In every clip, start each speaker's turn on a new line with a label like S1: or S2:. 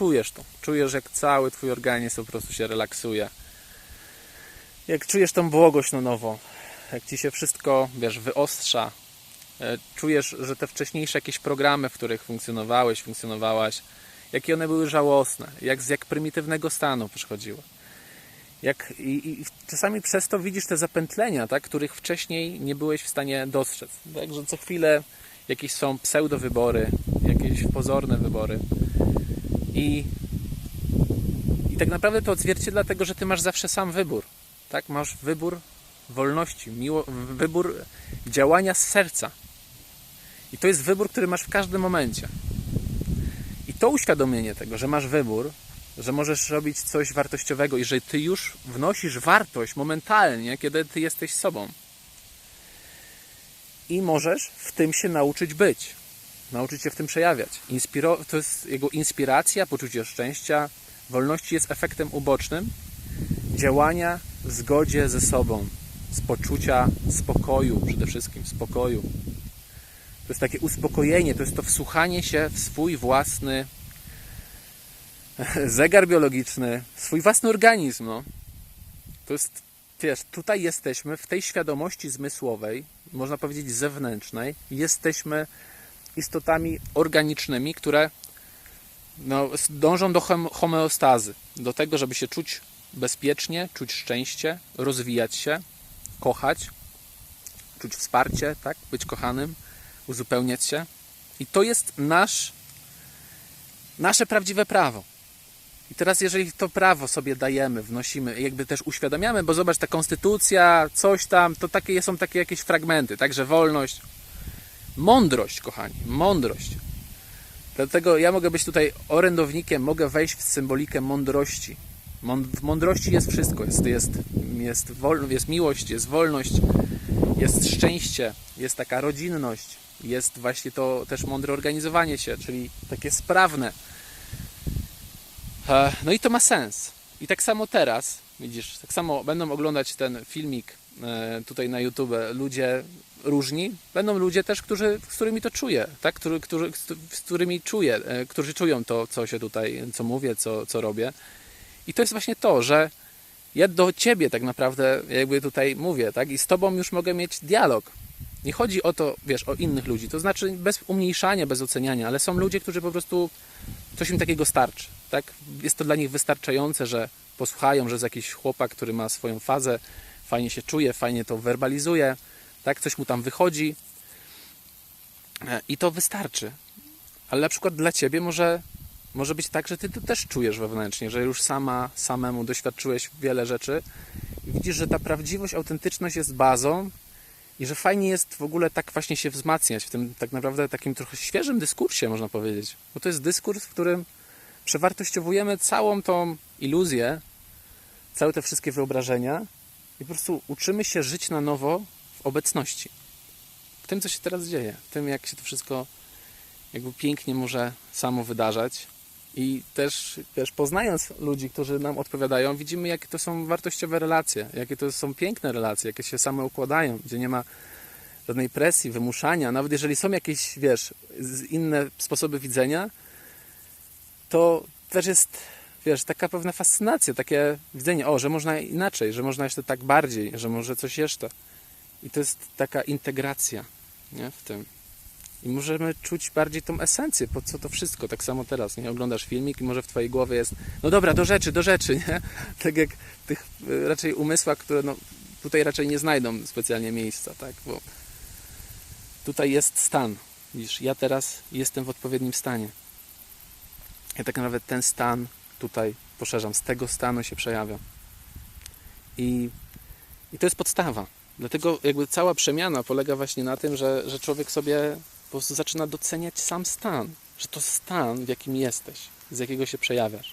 S1: czujesz to. Czujesz, jak cały twój organizm po prostu się relaksuje. Jak czujesz tą błogość na nowo. Jak ci się wszystko, wiesz, wyostrza. E, Czujesz, że te wcześniejsze jakieś programy, w których funkcjonowałeś, funkcjonowałaś, jakie one były żałosne, jak z jak prymitywnego stanu przychodziły. Jak, i, i czasami przez to widzisz te zapętlenia, tak, których wcześniej nie byłeś w stanie dostrzec. Także co chwilę jakieś są pseudowybory, jakieś pozorne wybory. I, I tak naprawdę to odzwierciedla tego, że ty masz zawsze sam wybór. Tak? Masz wybór wolności, miło, wybór działania z serca. I to jest wybór, który masz w każdym momencie. I to uświadomienie tego, że masz wybór, że możesz robić coś wartościowego i że ty już wnosisz wartość momentalnie, kiedy ty jesteś sobą. I możesz w tym się nauczyć być. Nauczyć się w tym przejawiać. Inspiro- to jest jego inspiracja, poczucie szczęścia, wolności jest efektem ubocznym działania w zgodzie ze sobą, z poczucia spokoju przede wszystkim, spokoju. To jest takie uspokojenie, to jest to wsłuchanie się w swój własny zegar biologiczny, swój własny organizm. No. To jest, wiesz, tutaj jesteśmy w tej świadomości zmysłowej, można powiedzieć zewnętrznej, jesteśmy istotami organicznymi, które no, dążą do hom- homeostazy, do tego, żeby się czuć bezpiecznie, czuć szczęście, rozwijać się, kochać, czuć wsparcie, tak? być kochanym, uzupełniać się. I to jest nasz, nasze prawdziwe prawo. I teraz, jeżeli to prawo sobie dajemy, wnosimy, jakby też uświadamiamy, bo zobacz, ta konstytucja, coś tam, to takie są takie jakieś fragmenty, także wolność, mądrość, kochani, mądrość. Dlatego ja mogę być tutaj orędownikiem, mogę wejść w symbolikę mądrości. W mądrości jest wszystko. Jest, jest, jest, wol, jest miłość, jest wolność, jest szczęście, jest taka rodzinność, jest właśnie to też mądre organizowanie się, czyli takie sprawne. E, No i to ma sens. I tak samo teraz, widzisz, tak samo będą oglądać ten filmik tutaj na YouTube ludzie różni. Będą ludzie też, którzy, z którymi to czuję, tak? Którzy, którzy, z którymi czuję, e, którzy czują to, co się tutaj, co mówię, co, co robię. I to jest właśnie to, że ja do ciebie tak naprawdę jakby tutaj mówię, tak? I z tobą już mogę mieć dialog. Nie chodzi o to, wiesz, o innych ludzi. To znaczy bez umniejszania, bez oceniania, ale są ludzie, którzy po prostu coś im takiego starczy, tak? Jest to dla nich wystarczające, że posłuchają, że jest jakiś chłopak, który ma swoją fazę, fajnie się czuje, fajnie to werbalizuje, tak? Coś mu tam wychodzi e, i to wystarczy. Ale na przykład dla ciebie może może być tak, że ty to też czujesz wewnętrznie, że już sama, samemu doświadczyłeś wiele rzeczy i widzisz, że ta prawdziwość, autentyczność jest bazą i że fajnie jest w ogóle tak właśnie się wzmacniać w tym tak naprawdę takim trochę świeżym dyskursie, można powiedzieć. Bo to jest dyskurs, w którym przewartościowujemy całą tą iluzję, całe te wszystkie wyobrażenia i po prostu uczymy się żyć na nowo w obecności. W tym, co się teraz dzieje, w tym, jak się to wszystko jakby pięknie może samo wydarzać. I też, też poznając ludzi, którzy nam odpowiadają, widzimy, jakie to są wartościowe relacje, jakie to są piękne relacje, jakie się same układają, gdzie nie ma żadnej presji, wymuszania. Nawet jeżeli są jakieś, wiesz, inne sposoby widzenia, to też jest, wiesz, taka pewna fascynacja, takie widzenie, o, że można inaczej, że można jeszcze tak bardziej, że może coś jeszcze. I to jest taka integracja nie, w tym. I możemy czuć bardziej tą esencję, po co to wszystko. Tak samo teraz, nie? Oglądasz filmik i może w Twojej głowie jest, no dobra, do rzeczy, do rzeczy, nie? Tak jak w tych y, raczej umysłach, które no, tutaj raczej nie znajdą specjalnie miejsca, tak? Bo tutaj jest stan. Widzisz, ja teraz jestem w odpowiednim stanie. Ja tak naprawdę ten stan tutaj poszerzam. Z tego stanu się przejawia. I, i to jest podstawa. Dlatego jakby cała przemiana polega właśnie na tym, że, że człowiek sobie po prostu zaczyna doceniać sam stan, że to stan, w jakim jesteś, z jakiego się przejawiasz.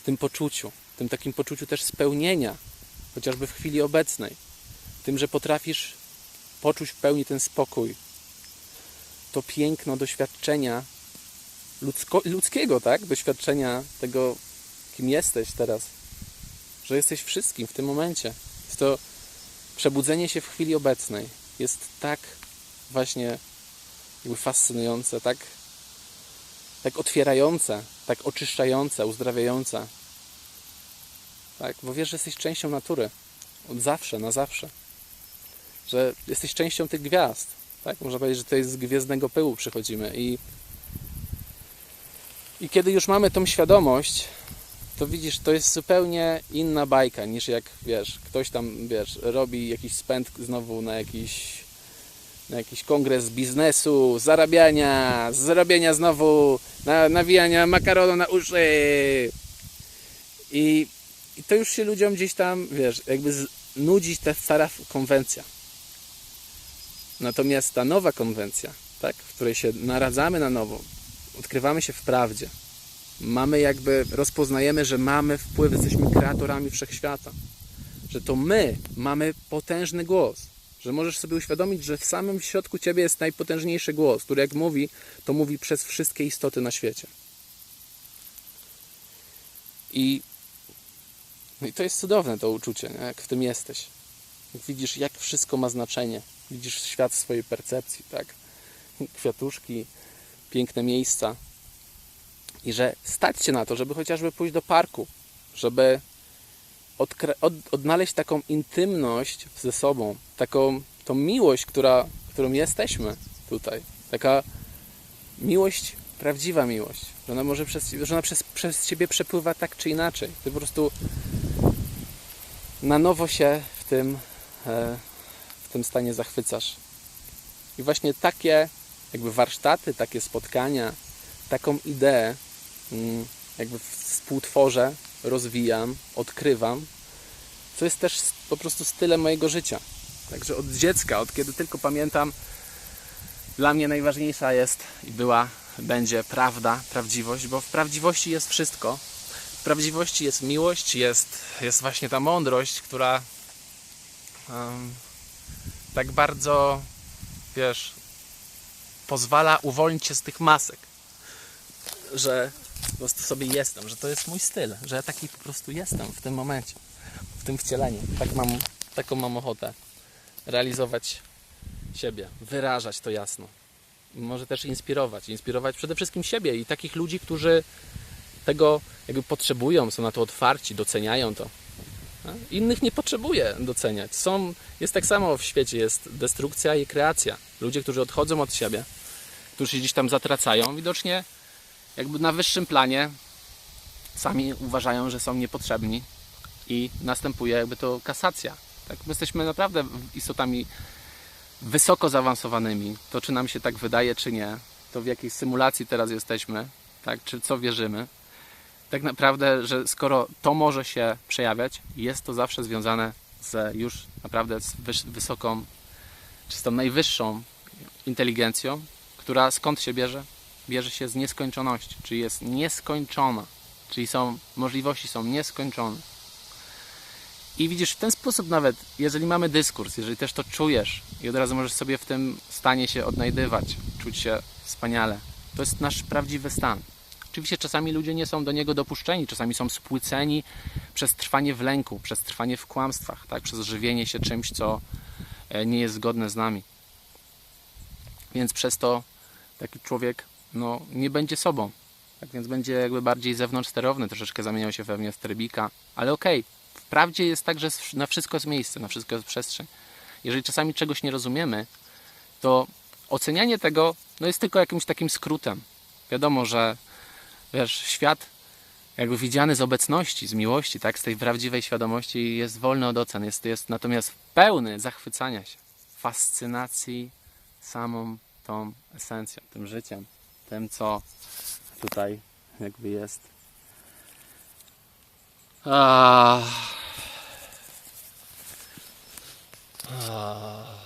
S1: W tym poczuciu, w tym takim poczuciu też spełnienia, chociażby w chwili obecnej. Tym, że potrafisz poczuć w pełni ten spokój, to piękno doświadczenia ludzko, ludzkiego, tak? Doświadczenia tego, kim jesteś teraz. Że jesteś wszystkim w tym momencie. Jest to przebudzenie się w chwili obecnej. Jest tak właśnie jakby fascynujące, tak tak otwierające, tak oczyszczające, uzdrawiające. Tak, bo wiesz, że jesteś częścią natury. Od zawsze, na zawsze. Że jesteś częścią tych gwiazd. Tak, można powiedzieć, że jest z gwiezdnego pyłu przychodzimy i i kiedy już mamy tą świadomość, to widzisz, to jest zupełnie inna bajka niż jak, wiesz, ktoś tam, wiesz, robi jakiś spęd znowu na jakiś, na jakiś kongres biznesu, zarabiania, zrobienia znowu, na, nawijania makaronu na uszy. I, I to już się ludziom gdzieś tam, wiesz, jakby z, nudzi ta stara konwencja. Natomiast ta nowa konwencja, tak, w której się naradzamy na nowo, odkrywamy się w prawdzie. Mamy jakby, rozpoznajemy, że mamy wpływ, jesteśmy kreatorami wszechświata. Że to my mamy potężny głos. Że możesz sobie uświadomić, że w samym środku ciebie jest najpotężniejszy głos, który jak mówi, to mówi przez wszystkie istoty na świecie. I, no i to jest cudowne to uczucie, nie? jak w tym jesteś. Widzisz, jak wszystko ma znaczenie. Widzisz świat w swojej percepcji, tak? Kwiatuszki, piękne miejsca. I że stać się na to, żeby chociażby pójść do parku, żeby od, odnaleźć taką intymność ze sobą, taką tą miłość, która, którą jesteśmy tutaj. Taka miłość, prawdziwa miłość, że ona może przez, że ona przez, przez ciebie przepływa tak czy inaczej. Ty po prostu na nowo się w tym, e, w tym stanie zachwycasz. I właśnie takie jakby warsztaty, takie spotkania, taką ideę mm, jakby współtworzę, rozwijam, odkrywam, co jest też po prostu stylem mojego życia. Także od dziecka, od kiedy tylko pamiętam, dla mnie najważniejsza jest i była, będzie prawda, prawdziwość, bo w prawdziwości jest wszystko. W prawdziwości jest miłość, jest, jest właśnie ta mądrość, która um, tak bardzo, wiesz, pozwala uwolnić się z tych masek. Że po prostu sobie jestem, że to jest mój styl, że ja taki po prostu jestem w tym momencie, w tym wcieleniu. Tak mam, taką mam ochotę realizować siebie, wyrażać to jasno. Może też inspirować, inspirować przede wszystkim siebie i takich ludzi, którzy tego jakby potrzebują, są na to otwarci, doceniają to. Innych nie potrzebuje doceniać. Są, jest tak samo w świecie, jest destrukcja i kreacja. Ludzie, którzy odchodzą od siebie, którzy się gdzieś tam zatracają, widocznie jakby na wyższym planie sami uważają, że są niepotrzebni i następuje jakby to kasacja. Tak? My jesteśmy naprawdę istotami wysoko zaawansowanymi. To czy nam się tak wydaje, czy nie, to w jakiej symulacji teraz jesteśmy, tak? czy co wierzymy. Tak naprawdę, że skoro to może się przejawiać, jest to zawsze związane z już naprawdę z wysoką, czy z tą najwyższą inteligencją, która skąd się bierze? Bierze się z nieskończoności, czyli jest nieskończona, czyli są możliwości są nieskończone. I widzisz, w ten sposób nawet, jeżeli mamy dyskurs, jeżeli też to czujesz i od razu możesz sobie w tym stanie się odnajdywać, czuć się wspaniale, to jest nasz prawdziwy stan. Oczywiście czasami ludzie nie są do niego dopuszczeni, czasami są spłyceni przez trwanie w lęku, przez trwanie w kłamstwach, tak? przez żywienie się czymś, co nie jest zgodne z nami. Więc przez to taki człowiek no, nie będzie sobą. Tak więc będzie jakby bardziej zewnątrzsterowny, troszeczkę zamieniał się pewnie w trybika, ale okej, okay. wprawdzie jest tak, że na wszystko jest miejsce, na wszystko jest przestrzeń. Jeżeli czasami czegoś nie rozumiemy, to ocenianie tego no, jest tylko jakimś takim skrótem. Wiadomo, że wiesz, świat jakby widziany z obecności, z miłości, tak, z tej prawdziwej świadomości jest wolny od ocen, jest, jest natomiast pełny zachwycania się, fascynacji samą tą esencją, tym życiem, tym, co tutaj jakby jest. Ah. Ah.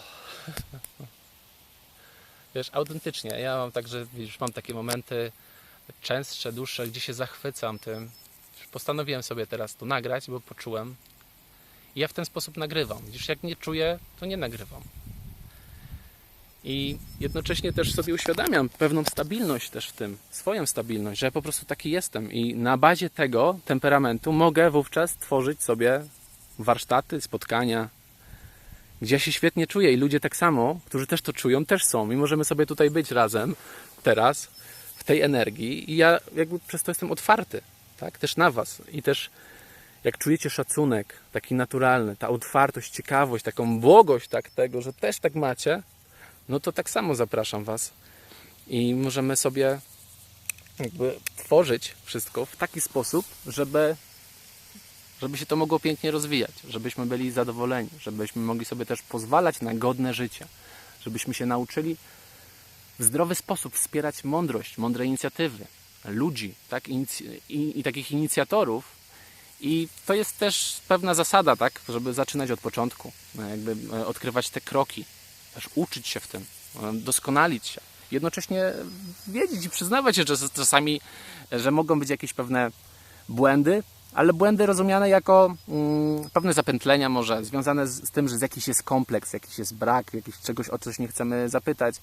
S1: Wiesz, autentycznie, ja mam także, widzisz, mam takie momenty częstsze, dłuższe, gdzie się zachwycam tym. Postanowiłem sobie teraz to nagrać, bo poczułem. I ja w ten sposób nagrywam. Widzisz, jak nie czuję, to nie nagrywam. I jednocześnie też sobie uświadamiam pewną stabilność też w tym, swoją stabilność, że po prostu taki jestem. I na bazie tego temperamentu mogę wówczas tworzyć sobie warsztaty, spotkania, gdzie ja się świetnie czuję. I ludzie tak samo, którzy też to czują, też są. I możemy sobie tutaj być razem teraz tej energii. I ja jakby przez to jestem otwarty, tak? Też na Was. I też jak czujecie szacunek taki naturalny, ta otwartość, ciekawość, taką błogość tak tego, że też tak macie, no to tak samo zapraszam Was i możemy sobie jakby tworzyć wszystko w taki sposób, żeby, żeby się to mogło pięknie rozwijać, żebyśmy byli zadowoleni, żebyśmy mogli sobie też pozwalać na godne życie, żebyśmy się nauczyli w zdrowy sposób wspierać mądrość, mądre inicjatywy, ludzi tak? Inic- i, i takich inicjatorów. I to jest też pewna zasada, tak? żeby zaczynać od początku, jakby e, odkrywać te kroki, też uczyć się w tym, e, doskonalić się. Jednocześnie wiedzieć i przyznawać się, że czasami, że mogą być jakieś pewne błędy, ale błędy rozumiane jako mm, pewne zapętlenia może, związane z, z tym, że jakiś jest kompleks, jakiś jest brak, jakiś czegoś o coś nie chcemy zapytać,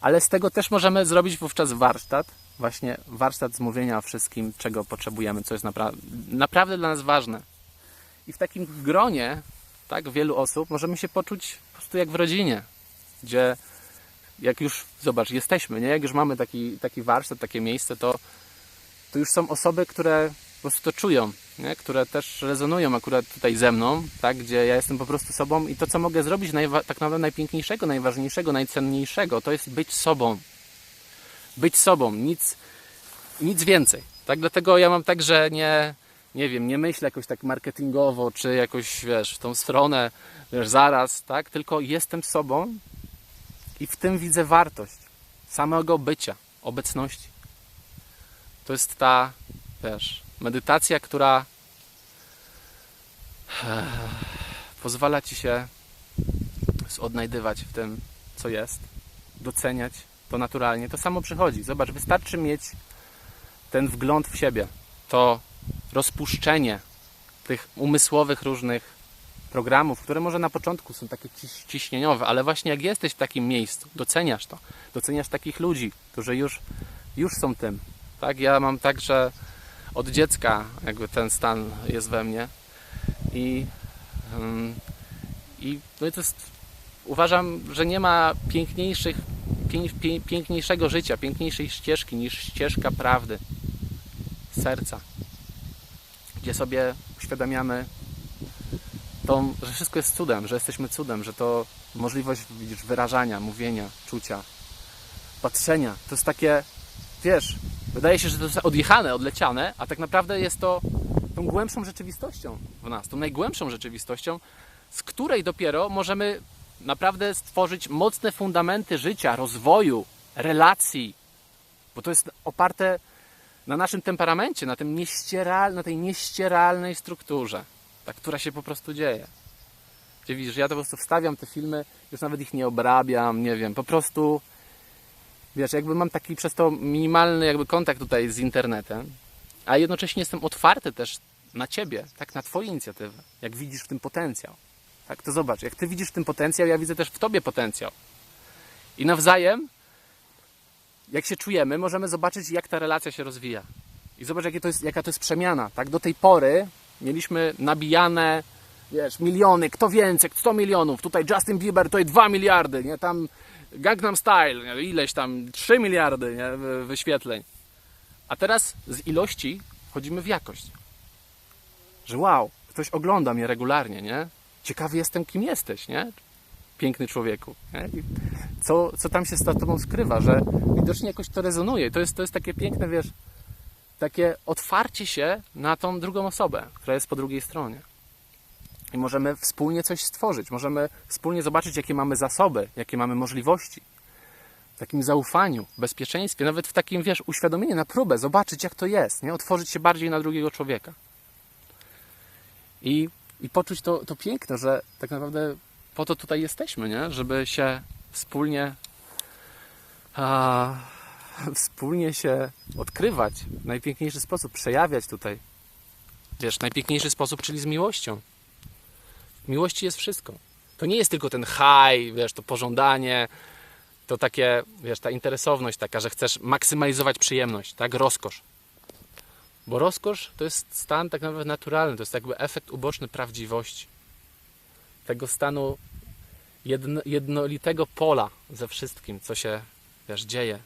S1: ale z tego też możemy zrobić wówczas warsztat, właśnie warsztat zmówienia wszystkim, czego potrzebujemy, co jest napra naprawdę dla nas ważne. I w takim gronie, tak, wielu osób możemy się poczuć po prostu jak w rodzinie, gdzie jak już, zobacz, jesteśmy, nie? Jak już mamy taki, taki warsztat, takie miejsce, to, to już są osoby, które po prostu to czują, nie? które też rezonują akurat tutaj ze mną, tak? gdzie ja jestem po prostu sobą i to, co mogę zrobić tak naprawdę najpiękniejszego, najważniejszego, najcenniejszego, to jest być sobą. Być sobą, nic, nic więcej. Tak? Dlatego ja mam tak, że nie, nie wiem, nie myślę jakoś tak marketingowo, czy jakoś, wiesz, w tą stronę, wiesz, zaraz, tak? Tylko jestem sobą i w tym widzę wartość samego bycia, obecności. To jest ta, wiesz, medytacja, która pozwala ci się odnajdywać w tym, co jest, doceniać to naturalnie. To samo przychodzi. Zobacz, wystarczy mieć ten wgląd w siebie, to rozpuszczenie tych umysłowych różnych programów, które może na początku są takie ciś- ciśnieniowe, ale właśnie jak jesteś w takim miejscu, doceniasz to, doceniasz takich ludzi, którzy już, już są tym. Tak, ja mam tak, że od dziecka jakby ten stan jest we mnie i, ym, i no i to jest, uważam, że nie ma piękniejszych, pię, pię, piękniejszego życia, piękniejszej ścieżki niż ścieżka prawdy, serca, gdzie sobie uświadamiamy że wszystko jest cudem, że jesteśmy cudem, że to możliwość widzisz, wyrażania, mówienia, czucia, patrzenia. To jest takie, wiesz, wydaje się, że to jest odjechane, odleciane, a tak naprawdę jest to tą głębszą rzeczywistością w nas, tą najgłębszą rzeczywistością, z której dopiero możemy naprawdę stworzyć mocne fundamenty życia, rozwoju, relacji, bo to jest oparte na naszym temperamencie, na, tym nieścieral, na tej nieścieralnej strukturze ta, która się po prostu dzieje. Gdzie widzisz, ja to po prostu wstawiam te filmy, już nawet ich nie obrabiam, nie wiem, po prostu wiesz, jakby mam taki przez to minimalny jakby kontakt tutaj z internetem, a jednocześnie jestem otwarty też na ciebie, tak, na twoje inicjatywy, jak widzisz w tym potencjał. Tak, to zobacz, jak ty widzisz w tym potencjał, ja widzę też w tobie potencjał. I nawzajem, jak się czujemy, możemy zobaczyć, jak ta relacja się rozwija. I zobacz, jakie to jest, jaka to jest przemiana. Tak? Do tej pory mieliśmy nabijane wiesz, miliony, kto więcej, 100 milionów, tutaj Justin Bieber, tutaj 2 miliardy, nie? tam Gangnam Style, ileś tam 3 miliardy nie? Wy- wyświetleń. A teraz z ilości wchodzimy w jakość. Że wow, ktoś ogląda mnie regularnie, nie? Ciekawy jestem, kim jesteś, nie? Piękny człowieku. Nie? Co, co tam się z tobą skrywa, że widocznie jakoś to rezonuje. To jest, to jest takie piękne, wiesz, takie otwarcie się na tą drugą osobę, która jest po drugiej stronie. I możemy wspólnie coś stworzyć, możemy wspólnie zobaczyć, jakie mamy zasoby, jakie mamy możliwości. W takim zaufaniu, bezpieczeństwie, nawet w takim, wiesz, uświadomieniu na próbę, zobaczyć, jak to jest, nie? otworzyć się bardziej na drugiego człowieka. I, i poczuć to, to piękno, że tak naprawdę po to tutaj jesteśmy, nie? żeby się wspólnie a, wspólnie się odkrywać w najpiękniejszy sposób, przejawiać tutaj. Wiesz, najpiękniejszy sposób, czyli z miłością. W miłości jest wszystko. To nie jest tylko ten high, wiesz, to pożądanie, to takie, wiesz, ta interesowność taka, że chcesz maksymalizować przyjemność, tak, rozkosz. Bo rozkosz to jest stan tak naprawdę naturalny, to jest jakby efekt uboczny prawdziwości. Tego stanu jedno, jednolitego pola ze wszystkim, co się, wiesz, dzieje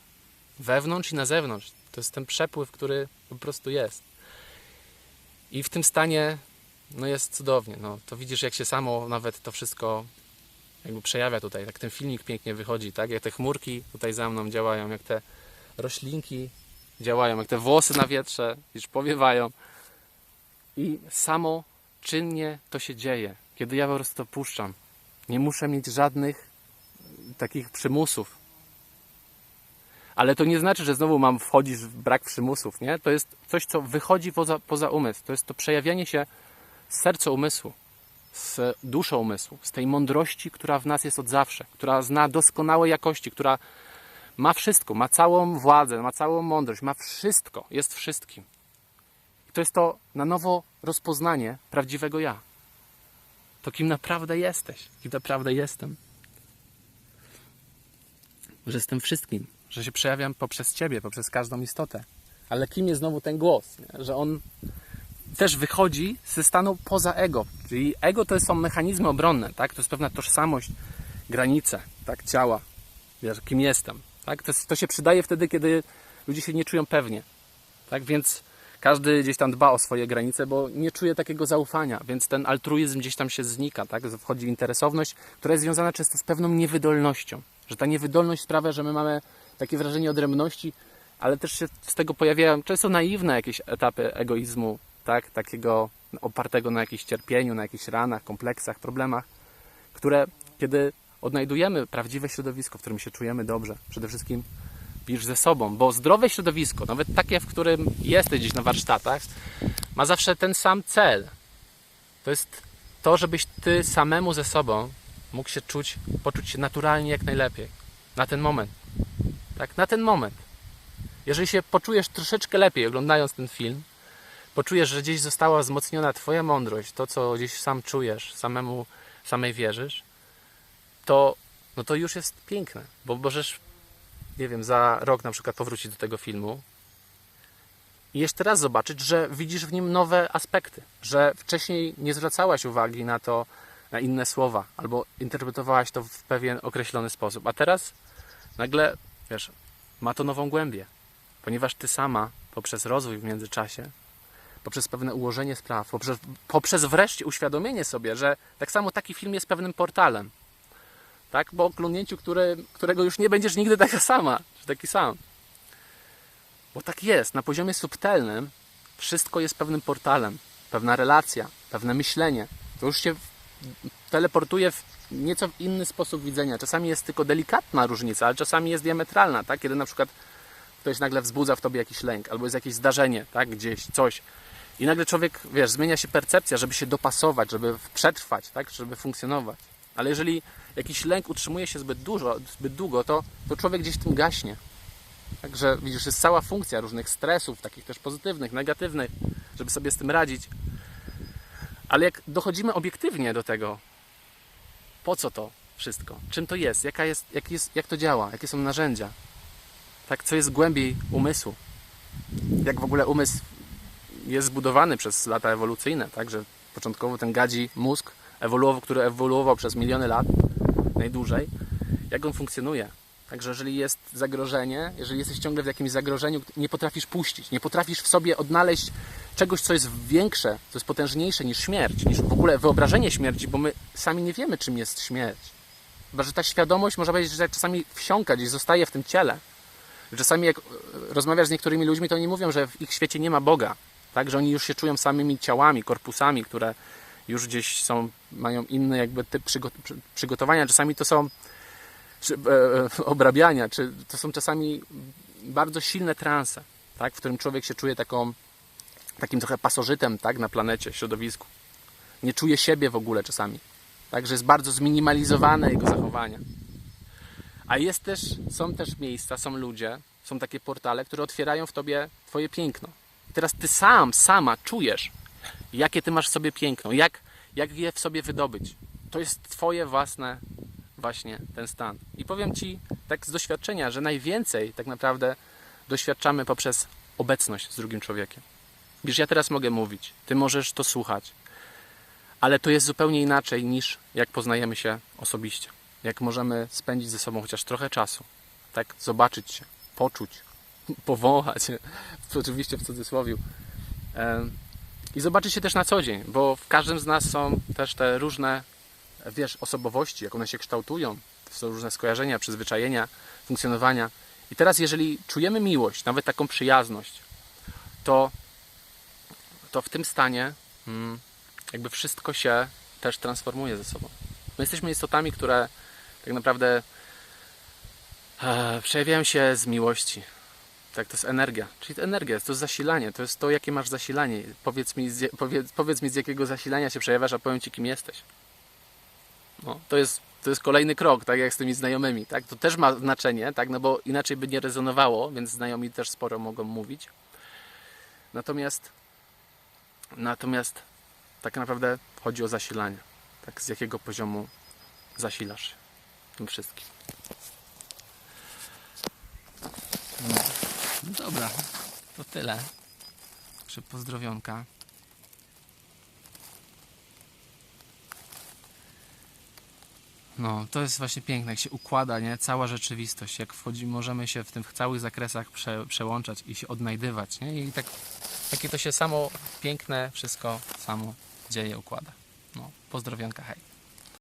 S1: wewnątrz i na zewnątrz. To jest ten przepływ, który po prostu jest. I w tym stanie no jest cudownie. No, to widzisz, jak się samo nawet to wszystko jakby przejawia tutaj. Jak ten filmik pięknie wychodzi, tak? Jak te chmurki tutaj za mną działają, jak te roślinki działają, jak te włosy na wietrze już powiewają. I samo czynnie to się dzieje, kiedy ja po prostu to puszczam. Nie muszę mieć żadnych takich przymusów. Ale to nie znaczy, że znowu mam wchodzić w brak przymusów, nie? To jest coś, co wychodzi poza, poza umysł. To jest to przejawianie się z serca umysłu, z duszą umysłu, z tej mądrości, która w nas jest od zawsze, która zna doskonałe jakości, która ma wszystko, ma całą władzę, ma całą mądrość, ma wszystko, jest wszystkim. I to jest to na nowo rozpoznanie prawdziwego ja. To kim naprawdę jesteś, kim naprawdę jestem. Że jestem wszystkim, że się przejawiam poprzez Ciebie, poprzez każdą istotę. Ale kim jest znowu ten głos? Nie? Że on też wychodzi ze stanu poza ego. Czyli ego to są mechanizmy obronne, tak? To jest pewna tożsamość, granice, tak? Ciała. Wiesz, kim jestem. Tak? To, jest, to się przydaje wtedy, kiedy ludzie się nie czują pewnie. Tak? Więc każdy gdzieś tam dba o swoje granice, bo nie czuje takiego zaufania, więc ten altruizm gdzieś tam się znika, tak? Wchodzi interesowność, która jest związana często z pewną niewydolnością. Że ta niewydolność sprawia, że my mamy takie wrażenie odrębności, ale też się z tego pojawiają często naiwne jakieś etapy egoizmu, tak? Takiego opartego na jakimś cierpieniu, na jakichś ranach, kompleksach, problemach, które kiedy odnajdujemy prawdziwe środowisko, w którym się czujemy dobrze, przede wszystkim pisz ze sobą, bo zdrowe środowisko, nawet takie, w którym jesteś gdzieś na warsztatach, ma zawsze ten sam cel. To jest to, żebyś ty samemu ze sobą mógł się czuć, poczuć się naturalnie jak najlepiej. Na ten moment. Tak, na ten moment. Jeżeli się poczujesz troszeczkę lepiej oglądając ten film, poczujesz, że gdzieś została wzmocniona twoja mądrość, to co gdzieś sam czujesz, samemu, samej wierzysz, to, no to już jest piękne, bo możesz nie wiem, za rok na przykład powrócić do tego filmu i jeszcze raz zobaczyć, że widzisz w nim nowe aspekty, że wcześniej nie zwracałaś uwagi na to, na inne słowa, albo interpretowałaś to w pewien określony sposób, a teraz nagle, wiesz, ma to nową głębię, ponieważ ty sama poprzez rozwój w międzyczasie, poprzez pewne ułożenie spraw, poprzez, poprzez wreszcie uświadomienie sobie, że tak samo taki film jest pewnym portalem, tak? Po oglądnięciu, które, którego już nie będziesz nigdy taka sama, czy taki sam. Bo tak jest, na poziomie subtelnym wszystko jest pewnym portalem, pewna relacja, pewne myślenie. To już się teleportuje w nieco inny sposób widzenia. Czasami jest tylko delikatna różnica, ale czasami jest diametralna, tak? Kiedy na przykład ktoś nagle wzbudza w tobie jakiś lęk, albo jest jakieś zdarzenie, tak? Gdzieś, coś. I nagle człowiek, wiesz, zmienia się percepcja, żeby się dopasować, żeby przetrwać, tak? Żeby funkcjonować. Ale jeżeli jakiś lęk utrzymuje się zbyt dużo, zbyt długo, to, to człowiek gdzieś w tym gaśnie. Także widzisz, jest cała funkcja różnych stresów, takich też pozytywnych, negatywnych, żeby sobie z tym radzić. Ale jak dochodzimy obiektywnie do tego, po co to wszystko? Czym to jest? Jaka jest, jak, jest jak to działa? Jakie są narzędzia? Tak, co jest głębiej umysłu? Jak w ogóle umysł jest zbudowany przez lata ewolucyjne, tak? Że początkowo ten gadzi mózg ewoluował, który ewoluował przez miliony lat, najdłużej, jak on funkcjonuje. Także jeżeli jest zagrożenie, jeżeli jesteś ciągle w jakimś zagrożeniu, nie potrafisz puścić, nie potrafisz w sobie odnaleźć czegoś, co jest większe, co jest potężniejsze niż śmierć, niż w ogóle wyobrażenie śmierci, bo my sami nie wiemy, czym jest śmierć. Chyba, że ta świadomość, można powiedzieć, że czasami wsiąka, gdzieś zostaje w tym ciele. Czasami jak rozmawiasz z niektórymi ludźmi, to oni mówią, że w ich świecie nie ma Boga. Tak, że oni już się czują samymi ciałami, korpusami, które już gdzieś są, mają inny jakby typ przygotowania. Czasami to są czy, e, obrabiania, czy to są czasami bardzo silne transe, tak, w którym człowiek się czuje taką, takim trochę pasożytem tak, na planecie, środowisku. Nie czuje siebie w ogóle czasami. Także jest bardzo zminimalizowane jego zachowania. A jest też, są też miejsca, są ludzie, są takie portale, które otwierają w tobie twoje piękno. I teraz ty sam, sama czujesz, jakie ty masz w sobie piękno, jak, jak je w sobie wydobyć. To jest twoje własne właśnie ten stan. I powiem ci tak z doświadczenia, że najwięcej tak naprawdę doświadczamy poprzez obecność z drugim człowiekiem. Wiesz, ja teraz mogę mówić, ty możesz to słuchać, ale to jest zupełnie inaczej niż jak poznajemy się osobiście. Jak możemy spędzić ze sobą chociaż trochę czasu, tak zobaczyć się, poczuć, powąchać, oczywiście w cudzysłowie. I zobaczyć się też na co dzień, bo w każdym z nas są też te różne, wiesz, osobowości, jak one się kształtują. To są różne skojarzenia, przyzwyczajenia, funkcjonowania. I teraz, jeżeli czujemy miłość, nawet taką przyjazność, to, to w tym stanie mm, jakby wszystko się też transformuje ze sobą. My jesteśmy istotami, które tak naprawdę e, przejawiają się z miłości. Tak, to jest energia. Czyli to energia, to jest zasilanie, to jest to, jakie masz zasilanie. Powiedz mi, z, powiedz, powiedz mi, z jakiego zasilania się przejawiasz, a powiem Ci, kim jesteś. No, to jest, to jest kolejny krok, tak jak z tymi znajomymi, tak? To też ma znaczenie, tak? No bo inaczej by nie rezonowało, więc znajomi też sporo mogą mówić. Natomiast natomiast tak naprawdę chodzi o zasilanie. Tak, z jakiego poziomu zasilasz tym wszystkim. No dobra, to tyle. Także pozdrowionka. No, to jest właśnie piękne, jak się układa, nie? Cała rzeczywistość, jak wchodzi, możemy się w tych całych zakresach prze, przełączać i się odnajdywać, nie? I tak, takie to się samo piękne wszystko samo dzieje, układa. No, pozdrowionka, hej.